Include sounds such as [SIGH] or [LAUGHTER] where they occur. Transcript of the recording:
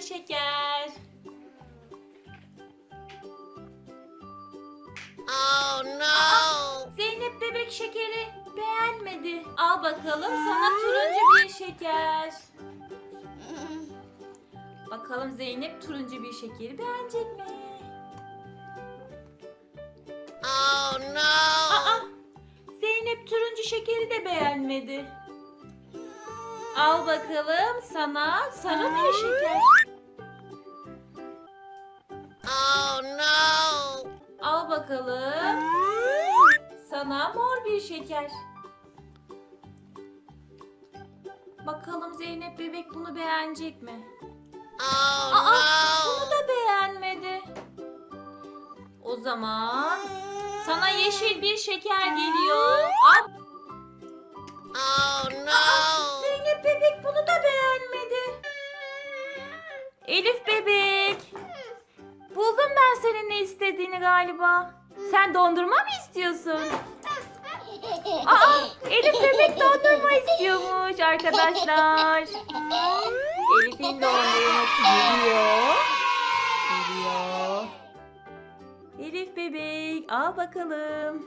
da şeker. Oh no! Zeynep bebek şekeri beğenmedi. Al bakalım sana turuncu bir şeker. Bakalım Zeynep turuncu bir şekeri beğenecek mi? Oh no! Aa, Zeynep turuncu şekeri de beğenmedi. Al bakalım sana sarı bir şeker. Bakalım sana mor bir şeker. Bakalım Zeynep bebek bunu beğenecek mi? Oh Aa, no! bunu da beğenmedi. O zaman sana yeşil bir şeker geliyor. Al. Oh no! Zeynep bebek bunu da beğenmedi. Elif bebek. Buldum ben senin ne istediğini galiba. Sen dondurma mı istiyorsun? [LAUGHS] Aa, Elif bebek dondurma istiyormuş arkadaşlar. Elif'in dondurması geliyor. Geliyor. Elif bebek al bakalım.